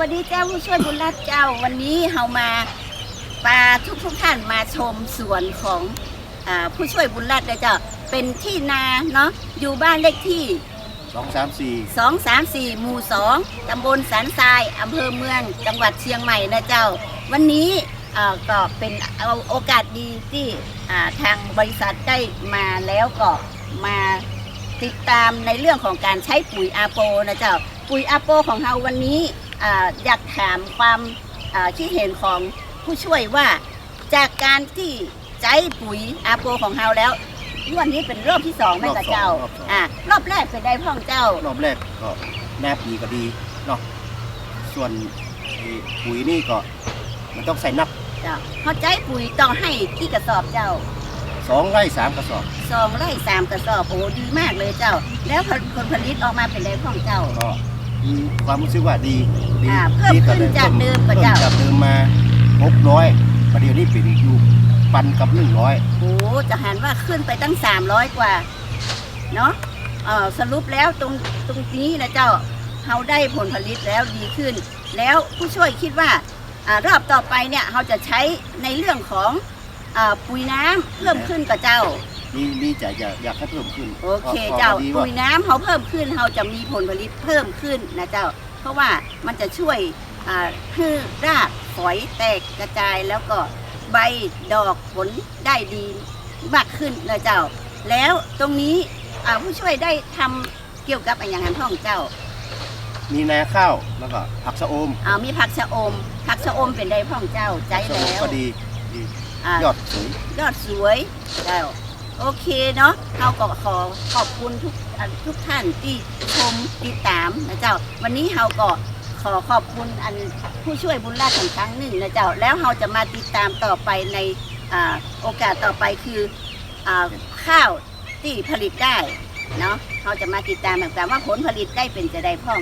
วัสดีเจ้าผู้ช่วยบุญรัตน์เจ้าวันนี้เฮามาปาทุกทุกๆท่านมาชมสวนของอาผู้ช่วยบุญรัตน์นะเจ้าเป็นที่นาเนาะอยู่บ้านเลขที่สองสามสี่234 หมู่ 2 ตำบลสันทรายอำเภอเมือง จังหวัดเชียงใหม่นะเจ้า วันนี้อ่าก็เป็นเอาโอกาสดีที่อ่าทางบริษัทได้มาแล้วก็มาติดตามในเรื่องของการใช้ปุ๋ยอาโปนะเจ้า ปุ๋ยอาโปของเราวันนี้ อ่าอยากถามความอ่าคิดเห็นของผู้ช่วยว่าจากการที่ใช้ปุ๋ยอาโปของเราแล้ววันนี้เป็นรอบที่สองไหมกับเจ้า อ่ารอบแรกเป็นได้พ่องเจ้า รอบแรกก็แนบดีก็ดีเนาะส่วนไอ้ปุ๋ยนี่ก็มันต้องใส่นับเจ้าเขาใจปุ๋ยต้องให้กี่กระสอบเจ้าสองไร่สามกระสอบสองไร่สามกระสอบโอ้ดีมากเลยเจ้า แล้วผลผลผลิตออกมาเป็นไรพ่องเจ้าก็ มีความรู้สึกว่าดีดีอ่าเพิ่มดีขึ้นจากเดิมกว่าเจ้าพิ่มจากเดิมมาหกร้อยประเดี๋ยวนี้เป็นอยู่ปันกับหนึ่งร้อยโอ้จะหันว่าขึ้นไปตั้งสามร้อยกว่า เนาะเออสรุปแล้วตรงตรงนี้นะเจ้าเราได้ผลผลิตแล้วดีขึ้น แล้วผู้ช่วยคิดว่าอารอบต่อไปเนี่ยเราจะใช้ในเรื่องของอาปุ๋ยน้ำเพิ่มขึ้นกับเจ้า ดีดีจะอยากอยากให้เพิ่มขึ้นโอเคพราะเจ้าพอดีว่าปุ๋ยน้ำเขาเพิ่มขึ้นเขาจะมีผลผลิตเพิ่มขึ้นนะเจ้า เพราะว่ามันจะช่วยอ่าให้รากฝอยแตกกระจายแล้วก็ใบดอกผลได้ดีมากขึ้นนะเจ้า แล้วตรงนี้อ่าผู้ช่วยได้ทำเกี่ยวกับอะไรอย่างนั้นพ่องเจ้ามีนาข้าวแล้วก็ผักชะอมอ่ามีผักชะอม ผักชะอมเป็นได้พ่องเจ้าใจชะอมแล้วก็ดีดีอ่ายอดสวยยอดสวยแล้ว โอเคเนาะเราก็ขอขอบคุณทุกทุกท่านที่ชมติดตามนะเจ้า วันนี้เราก็ขอขอบคุณอันผู้ช่วยบุญราชอีกครั้งหนึ่งนะเจ้า แล้วเราจะมาติดตามต่อไปในอโอกาสต่อไปคืออข้าวที่ผลิตได้เนาะเราจะมาติดตามแบบว่าผลผลิตได้เป็นจะได้พ่อง